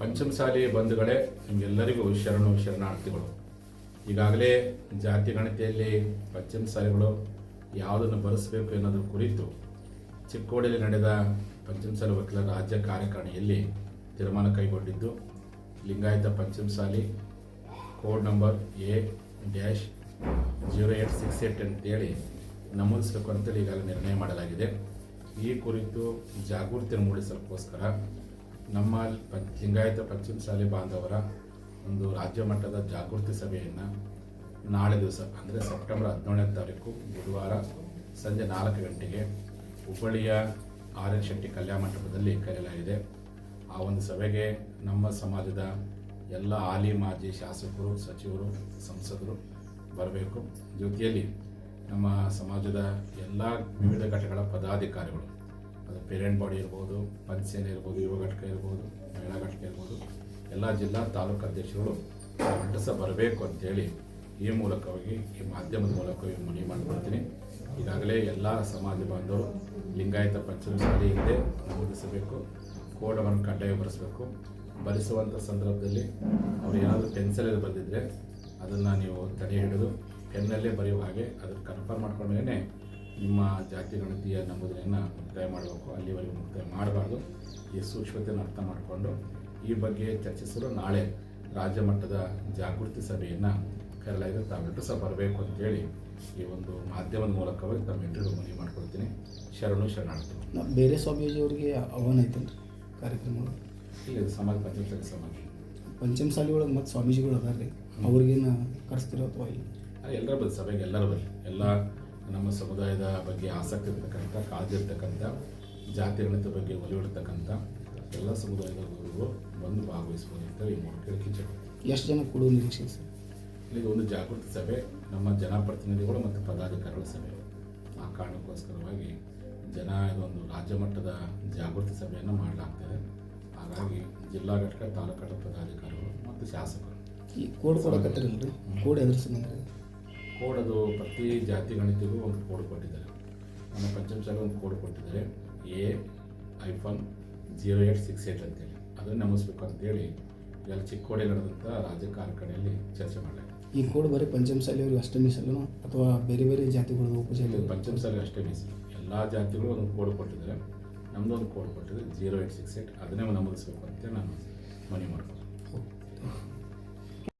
ಪಂಚಮಸಾಲಿ ಬಂಧುಗಳೇ, ನಿಮಗೆಲ್ಲರಿಗೂ ಶರಣು ಶರಣಾರ್ಥಿಗಳು. ಈಗಾಗಲೇ ಜಾತಿ ಗಣತಿಯಲ್ಲಿ ಪಂಚಮಸಾಲಿಗಳು ಯಾವುದನ್ನು ಬರೆಸಬೇಕು ಎನ್ನುವುದರ ಕುರಿತು ಚಿಕ್ಕೋಡಿಯಲ್ಲಿ ನಡೆದ ಪಂಚಮಸಾಲಿ ವಕೀಲರ ರಾಜ್ಯ ಕಾರ್ಯಕಾರಿಣಿಯಲ್ಲಿ ತೀರ್ಮಾನ ಕೈಗೊಂಡಿದ್ದು, Lingayat Panchamasali code number A dash zero eight six eight ಅಂತೇಳಿ ನಮೂದಿಸಬೇಕು ಅಂತೇಳಿ ಈಗಾಗಲೇ ನಿರ್ಣಯ ಮಾಡಲಾಗಿದೆ. ಈ ಕುರಿತು ಜಾಗೃತಿ ಮೂಡಿಸಲಿಕ್ಕೋಸ್ಕರ ನಮ್ಮ ಲಿಂಗಾಯತ ಪಶ್ಚಿಮ ಶಾಲೆ ಬಾಂಧವರ ಒಂದು ರಾಜ್ಯ ಮಟ್ಟದ ಜಾಗೃತಿ ಸಭೆಯನ್ನು ನಾಳೆ ದಿವಸ, ಅಂದರೆ ಸೆಪ್ಟೆಂಬರ್ ಹದಿನೇಳನೇ ತಾರೀಕು ಬುಧವಾರ ಸಂಜೆ ನಾಲ್ಕು ಗಂಟೆಗೆ ಹುಬ್ಬಳ್ಳಿಯ ಆರ್ ಎನ್ ಶೆಟ್ಟಿ ಕಲ್ಯಾಣ ಮಂಟಪದಲ್ಲಿ ಕರೆಯಲಾಗಿದೆ. ಆ ಒಂದು ಸಭೆಗೆ ನಮ್ಮ ಸಮಾಜದ ಎಲ್ಲ ಹಾಲಿ, ಮಾಜಿ ಶಾಸಕರು, ಸಚಿವರು, ಸಂಸದರು ಬರಬೇಕು. ಜೊತೆಯಲ್ಲಿ ನಮ್ಮ ಸಮಾಜದ ಎಲ್ಲ ವಿವಿಧ ಘಟಕಗಳ ಪದಾಧಿಕಾರಿಗಳು ಅದು ಪೇರೆಂಟ್ ಬಾಡಿ ಇರ್ಬೋದು ಪಂಚಸೇನೆ ಇರ್ಬೋದು, ಯುವ ಘಟಕ ಇರ್ಬೋದು, ಮಹಿಳಾ ಘಟಕ ಇರ್ಬೋದು, ಎಲ್ಲ ಜಿಲ್ಲಾ ತಾಲೂಕು ಅಧ್ಯಕ್ಷರುಗಳು ಮಂಡಸ ಬರಬೇಕು ಅಂತೇಳಿ ಈ ಮೂಲಕವಾಗಿ, ಈ ಮಾಧ್ಯಮದ ಮೂಲಕವಾಗಿ ಮನವಿ ಮಾಡಿಕೊಡ್ತೀನಿ ಈಗಾಗಲೇ ಎಲ್ಲ ಸಮಾಜ ಬಾಂಧವರು ಲಿಂಗಾಯತ ಪಂಚಮಸಾಲಿ ಹಿಂದೆ ನಮೂದಿಸಬೇಕು ಕೋಡವನ್ನು ಕಡ್ಡಾಯ ಬರೆಸಬೇಕು ಬರೆಸುವಂಥ ಸಂದರ್ಭದಲ್ಲಿ ಅವ್ರು ಏನಾದರೂ ಪೆನ್ಸಿಲಲ್ಲಿ ಬರೆದಿದ್ರೆ ಅದನ್ನು ನೀವು ತಡೆ ಹಿಡಿದು, ಪೆನ್ನಲ್ಲೇ ಬರೆಯುವ ಹಾಗೆ ಅದನ್ನು ಕನ್ಫರ್ಮ್ ಮಾಡ್ಕೊಂಡೇ ನಿಮ್ಮ ಜಾತಿ ಗಣತಿಯ ನಮೂದನೆಯನ್ನು ಮುಕ್ತಾಯ ಮಾಡಬೇಕು. ಅಲ್ಲಿವರೆಗೂ ಮುಕ್ತಾಯ ಮಾಡಬಾರ್ದು. ಈ ಸೂಕ್ಷ್ಮತೆಯನ್ನು ಅರ್ಥ ಮಾಡಿಕೊಂಡು ಈ ಬಗ್ಗೆ ಚರ್ಚಿಸಲು ನಾಳೆ ರಾಜ್ಯ ಮಟ್ಟದ ಜಾಗೃತಿ ಸಭೆಯನ್ನು ಕರೆಯಲಾಗಿದೆ. ತಾವೆಲ್ಲರೂ ಸಹ ಬರಬೇಕು ಅಂತೇಳಿ ಈ ಒಂದು ಮಾಧ್ಯಮದ ಮೂಲಕವಾಗಿ ತಮ್ಮೆಲ್ಲರಿಗೂ ಮನವಿ ಮಾಡ್ಕೊಳ್ತೀನಿ. ಶರಣು ಶರಣಾರ್ಥಿ ನಮ್ಮ ಬೇರೆ ಸ್ವಾಮೀಜಿಯವ್ರಿಗೆ ಆಹ್ವಾನ ಐತೆ ಕಾರ್ಯಕ್ರಮಗಳು? ಇಲ್ಲ ಇದು ಸಮಾಜ ಪಂಚಮಸಾಲಿ ಸಮಾಜ. ಪಂಚಮಸಾಲಿ ಒಳಗೆ ಮತ್ತು ಸ್ವಾಮೀಜಿಗಳು ಅದಾರ ರೀ ಅವ್ರಿಗೇನು ಕರೆಸ್ತಿರೋ ಅಥವಾ ಎಲ್ಲರೂ ಎಲ್ಲರ ಬಂದು ಸಭೆಗೆ ಎಲ್ಲರೂ ಬರಲಿ ಎಲ್ಲ ನಮ್ಮ ಸಮುದಾಯದ ಬಗ್ಗೆ ಆಸಕ್ತಿ ಇರ್ತಕ್ಕಂಥ ಕಾಳಜಿ ಇರ್ತಕ್ಕಂಥ ಜಾತಿ ಗಣಿತ ಬಗ್ಗೆ ಒಲಿವಿಡ್ತಕ್ಕಂಥ ಎಲ್ಲ ಸಮುದಾಯದವರು ಬಂದು ಭಾಗವಹಿಸ್ಬೋದು ಅಂತ ಈ ಮೂಲಕ ಎಷ್ಟು ಜನ ಕೊಡುವ ನಿರೀಕ್ಷೆ ಸರ್ ಇಲ್ಲಿ ಒಂದು ಜಾಗೃತಿ ಸಭೆ ನಮ್ಮ ಜನಪ್ರತಿನಿಧಿಗಳು ಮತ್ತು ಪದಾಧಿಕಾರಿಗಳ ಸಭೆ. ಆ ಕಾರಣಕ್ಕೋಸ್ಕರವಾಗಿ ಜನ ಇದೊಂದು ರಾಜ್ಯ ಮಟ್ಟದ ಜಾಗೃತಿ ಸಭೆಯನ್ನು ಮಾಡಲಾಗ್ತದೆ. ಹಾಗಾಗಿ ಜಿಲ್ಲಾ ಘಟಕ ತಾಲೂಕು ಪದಾಧಿಕಾರಿಗಳು ಮತ್ತು ಶಾಸಕರು. ಈ ಕೋಡ್ ಕೊಡಕತ್ತಿರಲ್ರಿ ಕೋಡ್ ಎದುರಿಸಿ ಕೋಡ್ ಅದು ಪ್ರತಿ ಜಾತಿ ಗಣಿತಿಗೂ ಒಂದು ಕೋಡ್ ಕೊಟ್ಟಿದ್ದಾರೆ. ನಮ್ಮ ಪಂಚಮಸಾಲಿ ಒಂದು ಕೋಡ್ ಕೊಟ್ಟಿದ್ದಾರೆ. A hyphen zero eight six eight ಅಂತೇಳಿ. ಅದನ್ನು ನಮಿಸ್ಬೇಕು ಅಂತೇಳಿ ಇಲ್ಲಿ ಚಿಕ್ಕೋಡಿ ನಡೆದಂಥ ರಾಜ್ಯ ಚರ್ಚೆ ಮಾಡಲಾಗಿದೆ ಈ ಕೋಡ್ ಬರೀ ಪಂಚಮಸಾಲಿ ಅವ್ರಿಗೆ ಅಷ್ಟೇ ಮೀಸಲು ಅಥವಾ ಬೇರೆ ಬೇರೆ ಜಾತಿಗಳು ಉಪಜಾತಿ ಪಂಚಮಸಾಲಿ ಅಷ್ಟೇ ಮೀಸಲು. ಎಲ್ಲ ಜಾತಿಗಳು ಒಂದು ಕೋಡ್ ಕೊಟ್ಟಿದ್ದಾರೆ. ನಮ್ಮದು ಒಂದು ಕೋಡ್ ಕೊಟ್ಟಿದ್ದಾರೆ ಜೀರೋ ಏಟ್ ಸಿಕ್ಸ್ ಏಟ್ ಅದನ್ನೇ ನಮೂದಿಸ್ಬೇಕು ಅಂತ ನಾನು ಮನವಿ ಮಾಡ್ತೀನಿ